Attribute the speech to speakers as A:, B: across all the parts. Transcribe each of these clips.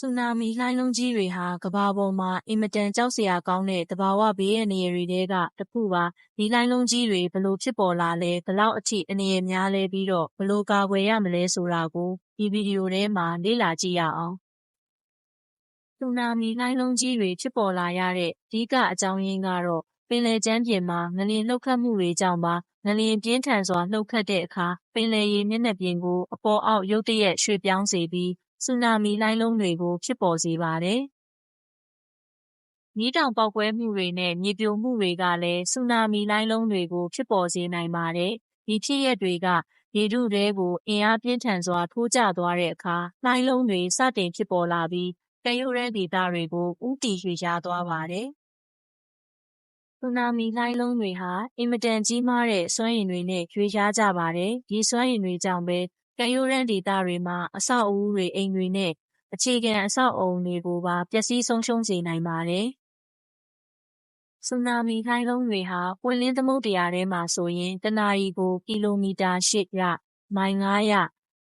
A: ဆူနာမီလှိုင်းလုံးကြီးတွေဟာကမ္ဘာပေါ်မှာအင်မတန်ကြောက်စရာကောင်းတဲ့သဘာဝဘေးအန္တရာယ်တွေထဲကတစ်ခုပါဒီလှိုင်းလုံးကြီးတွေဘလို့ဖြစ်ပေါ်လာလဲဘလောက်အထိအန္တရာယ်များလဲပြီးတော့ဘလို့ကာကွယ်ရမလဲဆိုတာကိုဒီဗီဒီယိုထဲမှာလေ့လာကြည့်ရအောင်ဆူနာမီလှိုင်းလုံးကြီးတွေဖြစ်ပေါ်လာရတဲ့အဓိကအကြောင်းရင်းကတော့ပင်လယ်ကျမ်းပြင်မှာငလျင်လှုပ်ခတ်မှုတွေကြောင့်ပါငလျင်ပြင်းထန်စွာလှုပ်ခတ်တဲ့အခါပင်လယ်ရေမျက်နှာပြင်ကိုအပေါ်အောက်ရုတ်တရက်ရွှေ့ပြောင်းစေပြီး ဆူနာမီလှိုင်းလုံးတွေကို ဖြစ်ပေါ်စေပါတယ်။မီးတောင်ပေါက်ကွဲမှုတွေနဲ့ မြေပြိုမှုတွေကလည်း ဆူနာမီလှိုင်းလုံးတွေကို ဖြစ်ပေါ်စေနိုင်ပါတယ်။ဒီဖြစ်ရပ်တွေကရေထုထဲကို အင်အားပြင်းထန်စွာ ထိုးကျသွားတဲ့အခါ လှိုင်းလုံးတွေ စတင်ဖြစ်ပေါ်လာပြီး ကမ်းရိုးတန်းဒေသတွေကို ဦးတည်ရွေ့လျားသွားပါတယ်။ဆူနာမီလှိုင်းလုံးတွေဟာ အင်မတန်ကြီးမားတဲ့စွမ်းအင်တွေနဲ့ ရွေ့လျားကြပါတယ်။ဒီစွမ်းအင်တွေကြောင့်ပဲ ကမ်းရိုးတန်းဒေသတွေမှာ အဆောက်အဦးတွေ၊အိမ်တွေနဲ့ အခြေခံအဆောက်အအုံတွေကိုပါ ပျက်စီးဆုံးရှုံးစေနိုင်ပါတယ်။ဆူနာမီလှိုင်းလုံးတွေဟာ ပွင့်လင်းသမုဒ္ဒရာထဲမှာဆိုရင် တစ်နာရီကို ကီလိုမီတာ ၈ ရ၊မိုင်၅ရ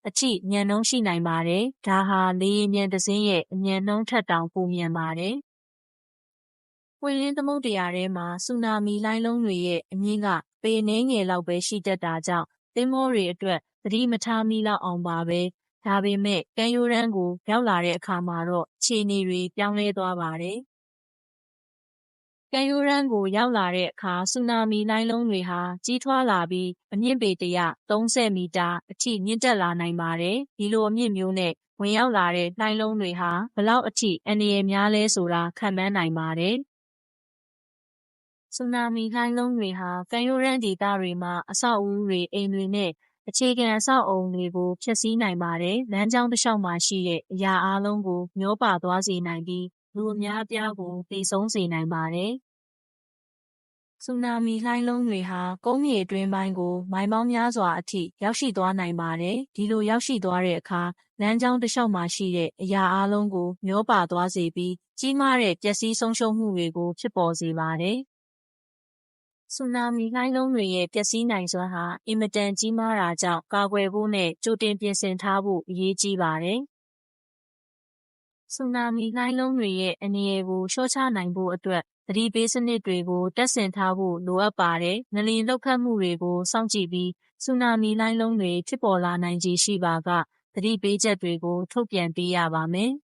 A: အထိ မြန်နှုန်းရှိနိုင်ပါတယ်။ဒါဟာ လေယာဉ်ပျံတစ်စီးရဲ့ အမြန်နှုန်းထက်တောင် ပိုမြန်ပါတယ်။ပွင့်လင်းသမုဒ္ဒရာထဲမှာ ဆူနာမီလှိုင်းလုံးတွေရဲ့ အမြင့်က ပေအနည်းငယ်လောက်ပဲ ရှိတတ်တာကြောင့် သင်္ဘောတွေအတွက် သတိမထားမိလောက်အောင်ပါပဲ။ဒါပေမဲ့ ကမ်းရိုးတန်းကို ရောက်လာတဲ့အခါမှာတော့ အခြေအနေတွေ ပြောင်းလဲသွားပါတယ်။ကမ်းရိုးတန်းကို ရောက်လာတဲ့အခါ ဆူနာမီလှိုင်းလုံးတွေဟာ ကြီးထွားလာပြီး အမြင့်ပေ ၁၃၀ မီတာအထိ မြင့်တက်လာနိုင်ပါတယ်။ဒီလိုအမြင့်မျိုးနဲ့ ဝင်ရောက်လာတဲ့ လှိုင်းလုံးတွေဟာ ဘယ်လောက်အထိ အန္တရာယ်များလဲဆိုတာ ခန့်မှန်းနိုင်ပါတယ်။ ဆူနာမီလှိုင်းလုံးတွေဟာကမ်းရိုးတန်းဒေသတွေမှာအဆောက်အဦးတွေ၊အိမ်တွေနဲ့အခြေခံအဆောက်အအုံတွေကိုဖျက်ဆီးနိုင်ပါတယ်။လမ်းကြောင်းတလျှောက်မှာရှိတဲ့အရာအားလုံးကိုမျောပါသွားစေနိုင်ပြီးလူအများအပြားကိုသေဆုံးစေနိုင်ပါတယ်။ဆူနာမီလှိုင်းလုံးတွေဟာကုန်းမြေအတွင်းပိုင်းကိုမိုင်ပေါင်းများစွာအထိရောက်ရှိသွားနိုင်ပါတယ်။ဒီလိုရောက်ရှိသွားတဲ့အခါလမ်းကြောင်းတလျှောက်မှာရှိတဲ့အရာအားလုံးကိုမျောပါသွားစေပြီးကြီးမားတဲ့ပျက်စီးဆုံးရှုံးမှုတွေကိုဖြစ်ပေါ်စေပါတယ် ဆူနာမီလှိုင်းလုံးတွေရဲ့ပျက်စီးနိုင်စွမ်းဟာအင်မတန်ကြီးမားတာကြောင့်ကာကွယ်ဖို့နဲ့ကြိုတင်ပြင်ဆင်ထားဖို့အရေးကြီးပါတယ်။ဆူနာမီလှိုင်းလုံးတွေရဲ့အန္တရာယ်ကိုလျှော့ချနိုင်ဖို့အတွက်သတိပေးစနစ်တွေကိုတပ်ဆင်ထားဖို့လိုအပ်ပါတယ်။ငလျင်လှုပ်ခတ်မှုတွေကိုစောင့်ကြည့်ပြီးဆူနာမီလှိုင်းလုံးတွေဖြစ်ပေါ်လာနိုင်ခြေရှိပါကသတိပေးချက်တွေကိုထုတ်ပြန်ပေးရပါမယ်သ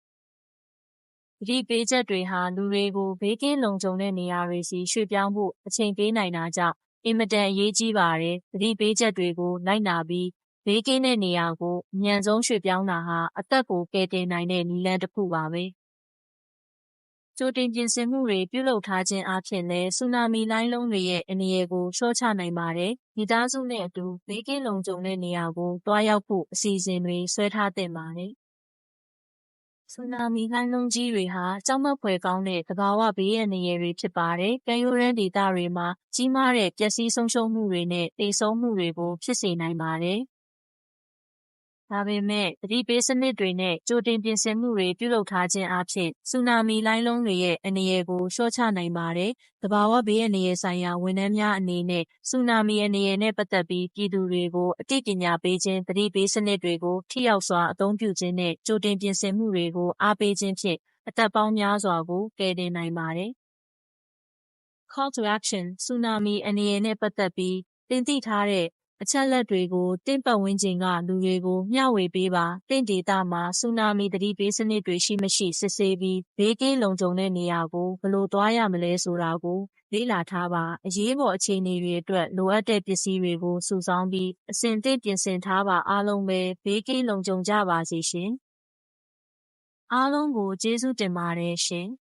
A: တိပေးချက်တွေဟာလူတွေကိုဘေးကင်းလုံခြုံတဲ့နေရာတွေဆီရွှေ့ပြောင်းဖို့အချိန်ပေးနိုင်တာကြောင့်အင်မတန်အရေးကြီးပါတယ်။သတိပေးချက်တွေကိုလိုက်နာပြီးဘေးကင်းတဲ့နေရာကိုအမြန်ဆုံးရွှေ့ပြောင်းတာဟာအသက်ကိုကယ်တင်နိုင်တဲ့နည်းလမ်းတစ်ခုပါပဲ။ကြိုတင်ပြင်ဆင်မှုတွေပြုလုပ်ထားခြင်းအားဖြင့်လည်းဆူနာမီလှိုင်းလုံးတွေရဲ့အန္တရာယ်ကိုလျှော့ချနိုင်ပါတယ်။မိသားစုနဲ့အတူဘေးကင်းလုံခြုံတဲ့နေရာကိုသွားရောက်ဖို့အစီအစဉ်တွေဆွဲထားသင့်ပါတယ် ဆူနာမီလှိုင်းလုံးကြီးတွေဟာကြောက်မက်ဖွယ်ကောင်းတဲ့သဘာဝဘေးအန္တရာယ်တွေဖြစ်ပါတယ်။ကမ်းရိုးတန်းဒေသတွေမှာကြီးမားတဲ့ပျက်စီးဆုံးရှုံးမှုတွေနဲ့သေဆုံးမှုတွေကိုဖြစ်စေနိုင်ပါတယ် ဒါပေမဲ့သတိပေးစနစ်တွေနဲ့ကြိုတင်ပြင်ဆင်မှုတွေပြုလုပ်ထားခြင်းအားဖြင့်ဆူနာမီလှိုင်းလုံးတွေရဲ့အန္တရာယ်ကိုလျှော့ချနိုင်ပါတယ်။သဘာဝဘေးအန္တရာယ်ဆိုင်ရာဝန်ထမ်းများအနေနဲ့ဆူနာမီအန္တရာယ်နဲ့ပတ်သက်ပြီးပြည်သူတွေကိုအသိပညာပေးခြင်း၊သတိပေးစနစ်တွေကိုထိရောက်စွာအသုံးပြုခြင်းနဲ့ကြိုတင်ပြင်ဆင်မှုတွေကိုအားပေးခြင်းဖြင့်အသက်ပေါင်းများစွာကိုကယ်တင်နိုင်ပါတယ်။ Call to Action ဆူနာမီအန္တရာယ်နဲ့ပတ်သက်ပြီးသင်သိထားတဲ့ အချက်အလက်တွေကိုသင့်ပတ်ဝန်းကျင်ကလူတွေကိုမျှဝေပေးပါ။သင့်ဒေသမှာဆူနာမီသတိပေးစနစ်တွေရှိမရှိစစ်ဆေးပြီးဘေးကင်းလုံခြုံတဲ့နေရာကိုဘယ်လိုသွားရမလဲဆိုတာကိုလေ့လာထားပါ။အရေးပေါ်အခြေအနေတွေအတွက်လိုအပ်တဲ့ပစ္စည်းတွေကိုစုဆောင်းပြီးအဆင်သင့်ပြင်ဆင်ထားပါ။အားလုံးပဲဘေးကင်းလုံခြုံကြပါစေရှင်။အားလုံးကိုကျေးဇူးတင်ပါတယ်ရှင်။